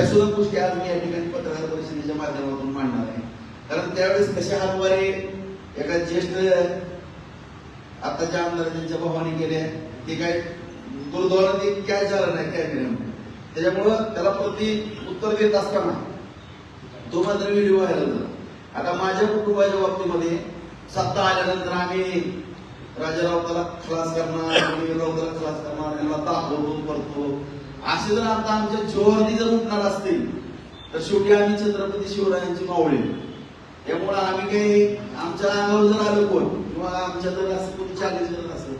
या सुद्धा गोष्टी आज मी या ठिकाणी पत्रकार परिषदेच्या माध्यमातून मांडणार आहे. कारण त्यावेळेस कशा हातवारे एका ज्येष्ठ आताच्या आमदार त्यांच्या भावाने केल्या ते काय गुरुद्वारा ते काय झालं नाही कॅमेऱ्यामध्ये त्याच्यामुळं त्याला प्रति उत्तर देत असताना तो मात्र व्हिडिओ व्हायला झाला आता माझ्या कुटुंबाच्या बाबतीमध्ये सत्ता आल्यानंतर आम्ही राजारावताला खलास करणार आणि राऊताला खलास करणार यांना दाखवतो करतो. असे जर आता आमच्या जोरती जर उठणार असतील तर शेवटी आम्ही छत्रपती शिवरायांची मावळे त्यामुळे आम्ही काही आमच्या अंगावर जर आलो कोण किंवा आमच्या जर असं कोणी चॅलेंज करत असेल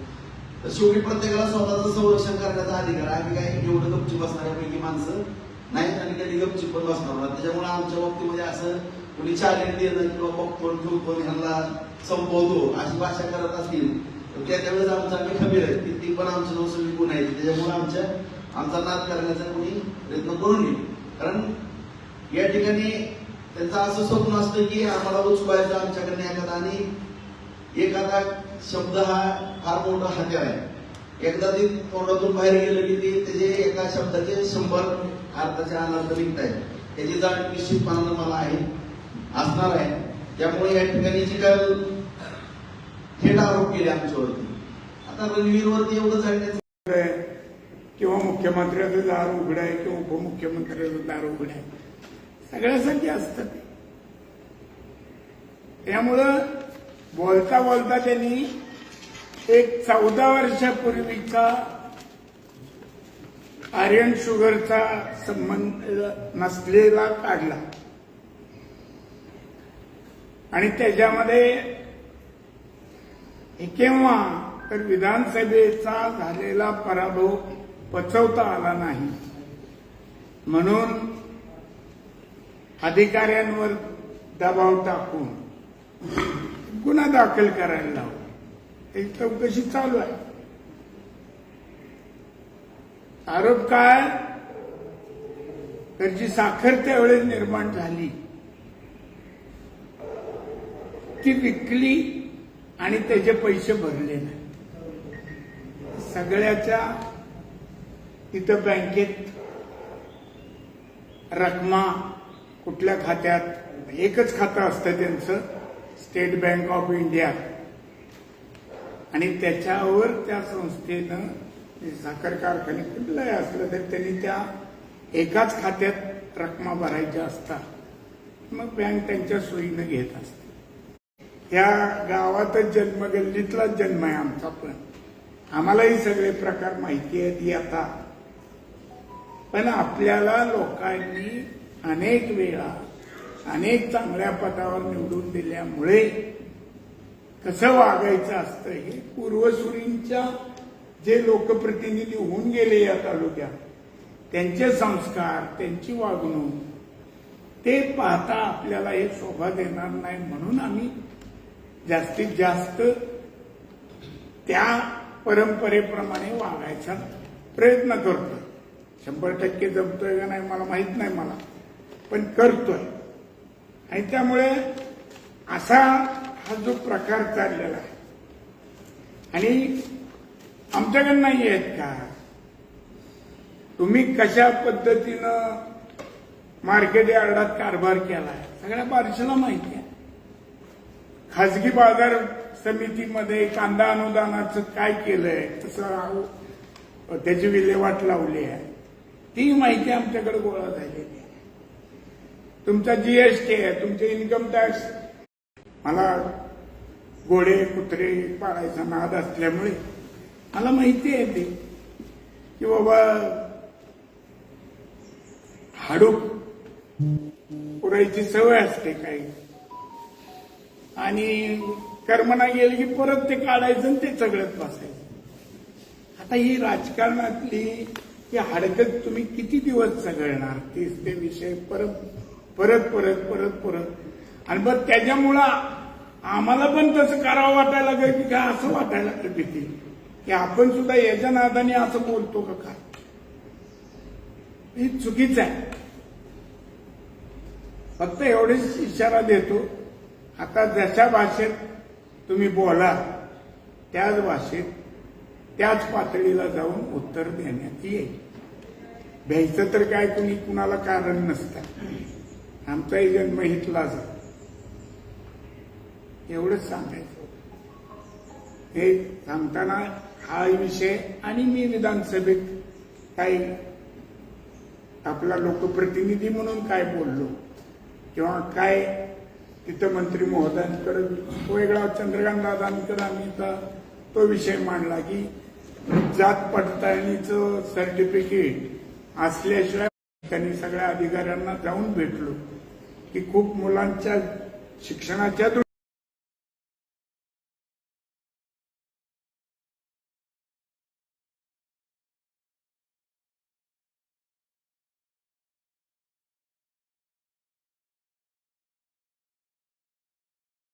तर शेवटी प्रत्येकाला स्वतःचं संरक्षण करण्याचा अधिकार आम्ही काही एवढं गपची असणाऱ्यापैकी माणसं नाहीत आणि कधी गपची पण बसणार नाही. त्याच्यामुळे आमच्या बाबतीमध्ये असं कुणी चॅलेंज देणं किंवा बघतो ठेवतो ह्यांना संपवतो अशी भाषा करत असतील तर त्या त्यावेळेस आमचं आम्ही खबीर आहे. की ती पण आमच्या नवसवी गुण आहे. त्याच्यामुळे आमच्या आमचा नाद करण्याचा कोणी प्रयत्न करून घेईल कारण या ठिकाणी त्यांचं असं स्वप्न असतं की आम्हाला उचवायचं आमच्याकडे एखादा आणि एखादा शब्द हा फार मोठा हत्यार आहे. एकदा ते तोंडातून बाहेर गेलं की ते त्याचे एका शब्दाचे शंभर अर्थाचे अनर्थ निघत आहेत त्याची जाण निश्चितपणानं मला आहे असणार आहे. त्यामुळे या ठिकाणी जी काय थेट आरोप केले आमच्यावरती. आता रणवीरवरती एवढं जाण्याचं किंवा मुख्यमंत्र्याचं दार उघडं आहे किंवा उपमुख्यमंत्र्याचं दार उघड आहे. सगळ्यासाठी असतं ते. त्यामुळं बोलता बोलता त्यांनी एक चौदा वर्षापूर्वीचा आर्यन शुगरचा संबंध नसलेला काढला. आणि त्याच्यामध्ये हे केव्हा तर विधानसभेचा झालेला पराभव पचवता आला नाही. म्हणून अधिकाऱ्यांवर दबाव टाकून गुन्हा दाखल करायला लावला. एक चौकशी चालू आहे. आरोप काय? तर जी साखर त्यावेळेस निर्माण झाली. ती विकली आणि त्याचे पैसे भरले नाही. सगळ्याच्या तिथं बँकेत रकमा कुठल्या खात्यात एकच खातं असतं त्यांचं स्टेट बँक ऑफ इंडिया. आणि त्याच्यावर त्या संस्थेनं साखर कारखाने कुठलंही असलं तर त्यांनी त्या एकाच खात्यात रकमा भरायच्या असतात. मग बँक त्यांच्या सोयीनं घेत असते. या गावातच जन्म गल्लीतलाच जन्म आहे आमचा पण. आम्हालाही सगळे प्रकार माहिती आहेत आता पण आपल्याला लोकांनी अनेक वेळा अनेक चांगल्या पदावर निवडून दिल्यामुळे कसं वागायचं असतं हे पूर्वसुरींच्या जे लोकप्रतिनिधी होऊन गेले या तालुक्यात त्यांचे संस्कार त्यांची वागणूक ते पाहता आपल्याला हे शोभा देणार नाही म्हणून आम्ही जास्तीत जास्त त्या परंपरेप्रमाणे वागायचा प्रयत्न करतो शंभर टक्के जमतोय का नाही मला माहीत नाही मला. पण करतोय. आणि त्यामुळे असा हा जो प्रकार चाललेला आहे. आणि आमच्याकडे नाही आहेत का? तुम्ही कशा पद्धतीनं मार्केट यार्डात कारभार केलाय? सगळ्या बारशीला माहिती आहे. खाजगी बाजार समितीमध्ये कांदा अनुदानाचं काय केलंय? तसं त्याची विल्हेवाट लावली आहे. ती माहिती आमच्याकडे गोळा झालेली आहे. तुमचा जीएसटी आहे तुमचे इन्कम टॅक्स मला घोडे कुत्रे पाळायचा नाद असल्यामुळे मला माहिती आहे ते की बाबा हाडूक पुरायची सवय असते काही. आणि कर्मना गेलं की परत ते काढायचं आणि ते सगळ्यात बसायचं. आता ही राजकारणातली की हडकत तुम्ही किती दिवस सगळणार? तेच ते विषय परत परत परत परत परत. आणि बरं त्याच्यामुळं आम्हाला पण तसं करावं वाटायला लागलं की काय असं वाटायला लागलं भीती. की आपण सुद्धा याच्या नादाने असं बोलतो का काय? ही चुकीचं आहे. फक्त एवढेच इशारा देतो. आता जशा भाषेत तुम्ही बोला त्याच भाषेत त्याच पातळीला जाऊन उत्तर देण्यात येईल. भ्यायचं तर काय कुणी कुणाला कारण नसतं. आमचाही जन्म हितलाच आहे. एवढंच सांगायचं. हे सांगताना हा विषय आणि मी विधानसभेत काही आपला लोकप्रतिनिधी म्हणून काय बोललो किंवा काय तिथं मंत्री महोदयांकडे वेगळा चंद्रकांत दादांकडे आम्ही तो विषय मांडला की जात पडताळणीचं सर्टिफिकेट असल्याशिवाय त्यांनी सगळ्या अधिकाऱ्यांना जाऊन भेटलो. की खूप मुलांच्या शिक्षणाच्या